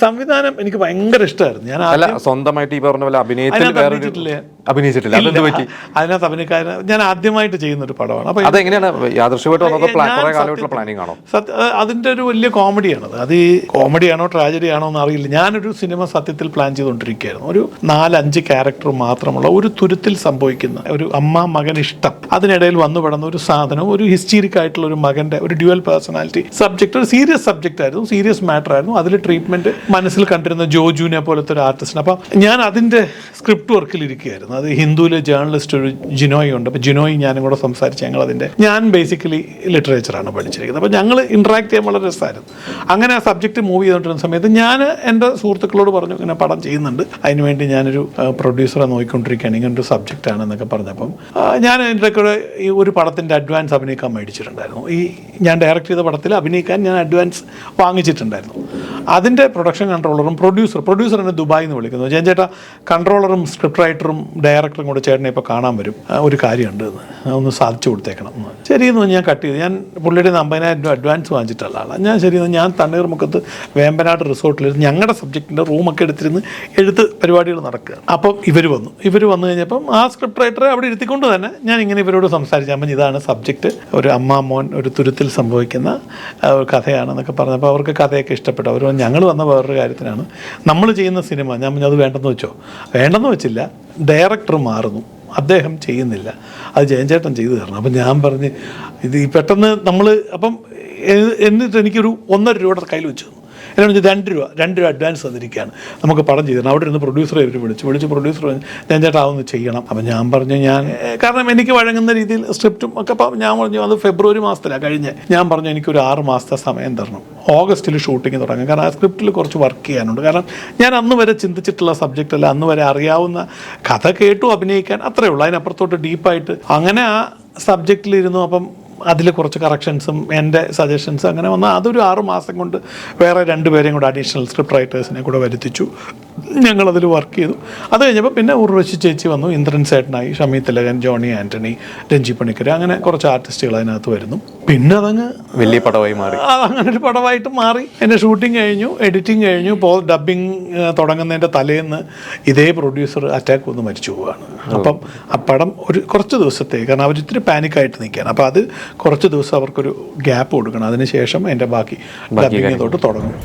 സംവിധാനം എനിക്ക് ഭയങ്കര ഇഷ്ടമായിരുന്നു. ഞാൻ അല്ല സ്വന്തമായിട്ട് ഈ പറഞ്ഞ പോലെ അഭിനയിച്ചിട്ടില്ല? അഭിനയിച്ചിട്ടില്ലേ? അതിനകത്ത് അഭിനയക്കാരൻ ഞാൻ ആദ്യമായിട്ട് ചെയ്യുന്ന ഒരു പടമാണ്. അപ്പൊ അതെങ്ങനെയാണ്? യാദൃശ്യമായിട്ട് പ്ലാനിങ് ആണോ? അതിന്റെ ഒരു വലിയ കോമഡിയാണ് അത് ഈ കോമഡിയാണോ ട്രാജഡി ആണോ എന്ന് അറിയില്ല. ഞാനൊരു സിനിമ സത്യത്തിൽ പ്ലാൻ ചെയ്തുകൊണ്ടിരിക്കുകയായിരുന്നു. ഒരു നാലഞ്ച് ക്യാരക്ടർ മാത്രമുള്ള ഒരു തുരുത്തിൽ സംഭവിക്കുന്ന ഒരു അമ്മ മകൻ ഇഷ്ടം. അതിനിടയിൽ വന്നു പെടുന്ന ഒരു സാധനം ഒരു ഹിസ്റ്റീരിക് ആയിട്ടുള്ള ഒരു മകന്റെ ഒരു ഡ്യുവൽ പേഴ്സണാലിറ്റി സബ്ജക്ട് ഒരു സീരിയസ് സബ്ജക്റ്റ് ആയിരുന്നു. സീരിയസ് മാറ്റർ ആയിരുന്നു. അതിൽ ട്രീറ്റ്മെന്റ് മനസ്സിൽ കണ്ടിരുന്ന ജോജുവിനെ പോലത്തെ ഒരു ആർട്ടിസ്റ്റിന് അപ്പം ഞാൻ അതിന്റെ സ്ക്രിപ്റ്റ് വർക്കിൽ ഇരിക്കുകയായിരുന്നു. അത് ഹിന്ദുവിലെ ജേർണലിസ്റ്റ് ഒരു ജിനോയ് ഉണ്ട്. അപ്പോൾ ജിനോയ് ഞാനും കൂടെ സംസാരിച്ച് ഞങ്ങൾ അതിന്റെ ഞാൻ ബേസിക്കലി ലിറ്ററേച്ചറാണ് പഠിച്ചിരിക്കുന്നത്. അപ്പോൾ ഞങ്ങൾ ഇൻട്രാക്ട് ചെയ്യാൻ വളരെ രസമായിരുന്നു. അങ്ങനെ ആ സബ്ജക്റ്റ് മൂവ് ചെയ്തുകൊണ്ടിരുന്ന സമയത്ത് ഞാൻ എന്റെ സുഹൃത്തുക്കളോട് പറഞ്ഞു ഇങ്ങനെ പടം ചെയ്യുന്നുണ്ട്. അതിനുവേണ്ടി ഞാനൊരു പ്രൊഡ്യൂസറെ നോക്കിക്കൊണ്ടിരിക്കുകയാണ്. ഇങ്ങനെ ഒരു സബ്ജക്റ്റ് ആണെന്നൊക്കെ പറഞ്ഞപ്പം ഞാൻ എന്റെ കൂടെ ഈ ഒരു പടത്തിന്റെ അഡ്വാൻസ് അഭിനയിക്കാൻ മേടിച്ചിട്ടുണ്ടായിരുന്നു. ഈ ഞാൻ ഡയറക്റ്റ് ചെയ്ത പടത്തിൽ അഭിനയിക്കാൻ ഞാൻ അഡ്വാൻസ് വാങ്ങിച്ചിട്ടുണ്ടായിരുന്നു. അതിന്റെ പ്രൊഡക്ഷൻ കൺട്രോളറും പ്രൊഡ്യൂസർ പ്രൊഡ്യൂസർ എന്നെ ദുബായിൽ നിന്ന് വിളിക്കുന്നു. ജയൻ ചേട്ടാ കൺട്രോളറും സ്ക്രിപ്റ്റ് റൈറ്ററും ഡയറക്ടറും കൂടെ ചേട്ടനെ ഇപ്പോൾ കാണാൻ വരും. ഒരു കാര്യമുണ്ട് എന്ന് ഒന്ന് സാധിച്ചു കൊടുത്തേക്കണം എന്ന് ശരി എന്ന് ഞാൻ കട്ട് ചെയ്തു. ഞാൻ പുള്ളിയുടെ നിന്ന് അമ്പതിനായിരം രൂപ അഡ്വാൻസ് വാങ്ങിച്ചിട്ടുള്ള ആളാണ് ഞാൻ ശരി ഞാൻ തണ്ണീർമുക്കത്ത് വേമ്പനാട് റിസോർട്ടിലിരുന്ന് ഞങ്ങളുടെ സബ്ജക്റ്റിന്റെ റൂമൊക്കെ എടുത്തിരുന്ന് എഴുത്ത് പരിപാടികൾ നടക്കുക. അപ്പം ഇവർ വന്നു. ഇവർ വന്നു കഴിഞ്ഞപ്പം ആ സ്ക്രിപ്റ്റ് റൈറ്ററെ അവിടെ ഇരുത്തിക്കൊണ്ട് തന്നെ ഞാൻ ഇങ്ങനെ ഇവരോട് സംസാരിച്ചാൽ അപ്പം ഇതാണ് സബ്ജക്റ്റ് ഒരു അമ്മ മോൻ ഒരു തുരുത്തിൽ സംഭവിക്കുന്ന കഥയാണെന്നൊക്കെ പറഞ്ഞപ്പോൾ അവർക്ക് കഥയൊക്കെ ഇഷ്ടപ്പെട്ടു. അവർ ഞങ്ങൾ വന്ന വേറൊരു കാര്യത്തിനാണ്. നമ്മൾ ചെയ്യുന്ന സിനിമ ഞാൻ അത് വേണ്ടെന്ന് വെച്ചോ. വേണ്ടെന്ന് വെച്ചില്ല ഡയറക്ടർ മാറുന്നു. അദ്ദേഹം ചെയ്യുന്നില്ല. അത് ജയൻചേട്ടൻ ചെയ്തു തരണം. അപ്പം ഞാൻ പറഞ്ഞ് ഇത് പെട്ടെന്ന് നമ്മൾ അപ്പം എന്നിട്ട് എനിക്കൊരു ഒന്നര രൂപയുടെ കയ്യിൽ വെച്ചു എന്നോട് ചോദിച്ചു, രണ്ട് രൂപ രണ്ട് രൂപ അഡ്വാൻസ് തന്നിരിക്കുകയാണ്. നമുക്ക് പടം ചെയ്തു തരണം അവിടെ ഇരുന്ന് പ്രൊഡ്യൂസറെ ഇവർ വിളിച്ചു. വിളിച്ച് പ്രൊഡ്യൂസർ ഞാൻ ചേട്ടാ അതൊന്ന് ചെയ്യണം. അപ്പം ഞാൻ പറഞ്ഞു ഞാൻ കാരണം എനിക്ക് വഴങ്ങുന്ന രീതിയിൽ സ്ക്രിപ്റ്റും ഒക്കെ ഞാൻ പറഞ്ഞു അത് ഫെബ്രുവരി മാസത്തിലാണ് കഴിഞ്ഞ്. ഞാൻ പറഞ്ഞു എനിക്കൊരു ആറ് മാസത്തെ സമയം തരണം. ഓഗസ്റ്റിൽ ഷൂട്ടിംഗ് തുടങ്ങും. കാരണം ആ സ്ക്രിപ്റ്റിൽ കുറച്ച് വർക്ക് ചെയ്യാനുണ്ട്. കാരണം ഞാൻ അന്ന് വരെ ചിന്തിച്ചിട്ടുള്ള സബ്ജക്റ്റ് അല്ല. അന്ന് വരെ അറിയാവുന്ന കഥ കേട്ടു അഭിനയിക്കാൻ അത്രയേ ഉള്ളൂ. അതിനപ്പുറത്തോട്ട് ഡീപ്പായിട്ട് അങ്ങനെ ആ സബ്ജക്റ്റിലിരുന്നു അപ്പം അതിൽ കുറച്ച് കറക്ഷൻസും എന്റെ സജഷൻസും അങ്ങനെ വന്നാൽ അതൊരു ആറ് മാസം കൊണ്ട് വേറെ രണ്ടുപേരെയും കൂടെ അഡീഷണൽ സ്ക്രിപ്റ്റ് റൈറ്റേഴ്സിനെ കൂടെ വരുത്തിച്ചു. ഞങ്ങളതിൽ വർക്ക് ചെയ്തു. അത് കഴിഞ്ഞപ്പോൾ പിന്നെ ഉർവശി ചേച്ചി വന്നു ഇന്ദ്രൻ സേട്ടനായി ഷമി തിലകൻ ജോണി ആന്റണി രഞ്ജി പണിക്കർ അങ്ങനെ കുറച്ച് ആർട്ടിസ്റ്റുകൾ അതിനകത്ത് വരുന്നു. പിന്നെ അതങ്ങ് വലിയ പടമായി മാറി. അങ്ങനെ ഒരു പടമായിട്ട് മാറി. എന്റെ ഷൂട്ടിംഗ് കഴിഞ്ഞു എഡിറ്റിംഗ് കഴിഞ്ഞു. ഇപ്പോൾ ഡബിങ് തുടങ്ങുന്നതിന്റെ തലേന്ന് ഇതേ പ്രൊഡ്യൂസർ അറ്റാക്ക് വന്ന് മരിച്ചു പോവുകയാണ് അപ്പം ആ പടം ഒരു കുറച്ച് ദിവസത്തേക്ക് കാരണം അവർ ഇത്തിരി പാനിക്കായിട്ട് നിൽക്കുകയാണ്. അപ്പോൾ അത് കുറച്ച് ദിവസം അവർക്കൊരു ഗ്യാപ്പ് കൊടുക്കണം. അതിനുശേഷം എന്റെ ബാക്കി ഡബിങ് തൊട്ട് തുടങ്ങും.